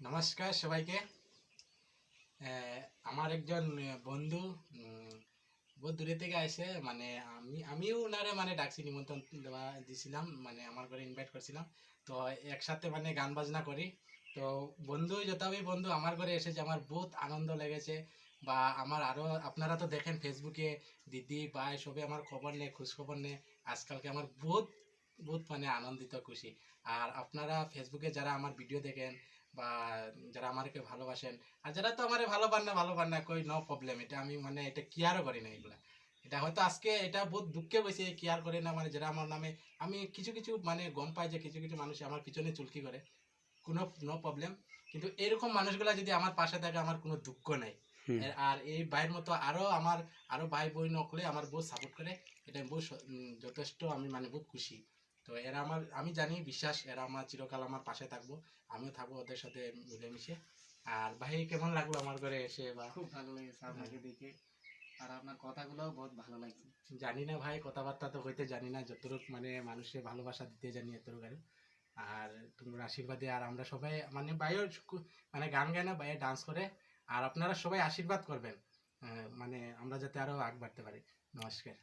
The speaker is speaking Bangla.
নমস্কার সবাইকে। আমার একজন বন্ধু বহু দূরে থেকে আসে মানে আমি, আমিও ওনারে মানে ডাকছি, নিমন্ত্রণ দেওয়া দিছিলাম মানে আমার ঘরে ইনভাইট করছিলাম। তো একসাথে মানে গান বাজনা করি। তো বন্ধু যথাবি বন্ধু আমার ঘরে এসেছে, আমার বহুত আনন্দ লেগেছে। বা আমার আরও আপনারা তো দেখেন ফেসবুকে, দিদি, ভাই, সবে আমার খবর নেয়, খোঁজ খবর নেয়। আজকালকে আমার বহুত বহুত মানে আনন্দিত, খুশি। আর আপনারা ফেসবুকে যারা আমার ভিডিও দেখেন বা যারা আমাকে ভালোবাসেন আর যারা তো আমারে ভালো পান না ভালো পান না কই নো প্রবলেম এটা আমি মানে এটা কেয়ারও করি না এগুলা। এটা হয়তো আজকে এটা বহুত দুঃখে বসে কেয়ার করে না মানে যারা আমার নামে আমি কিছু কিছু মানে গম পাই যে কিছু কিছু মানুষ আমার পিছনে চুলকি করে কোনো নো প্রবলেম কিন্তু এরকম মানুষগুলা যদি আমার পাশে থাকে আমার কোনো দুঃখ নাই। আর এই ভাইয়ের মতো আরও আমার আরও ভাই বই নকলে আমার বহুত সাপোর্ট করে এটা আমি বহুত যথেষ্ট আমি মানে বহুত খুশি। তো এরা আমার আমি জানি বিশ্বাস এরা আমার চিরকাল আমার পাশে থাকব। আমিও থাকব ওদের সাথে মিলেমিশে। আর ভাই কেমন লাগল আমার ঘরে এসে বা? খুব ভালো লেগেছে আপনাকে দেখে। আর আপনার কথাগুলোও বহুত ভালো লাগছে। জানি না ভাই কথাবার্তা তো হইতে জানি না। যতটুক মানে মানুষের ভালোবাসা দিতে জানি এতটুকু আর। আর তোমার আশীর্বাদে আর আমরা সবাই মানে ভাইও মানে গান গায় না ভাইয়ে ডান্স করে। আর আপনারা সবাই আশীর্বাদ করবেন। আহ, মানে আমরা যাতে আরও আগ বাড়তে পারি। নমস্কার।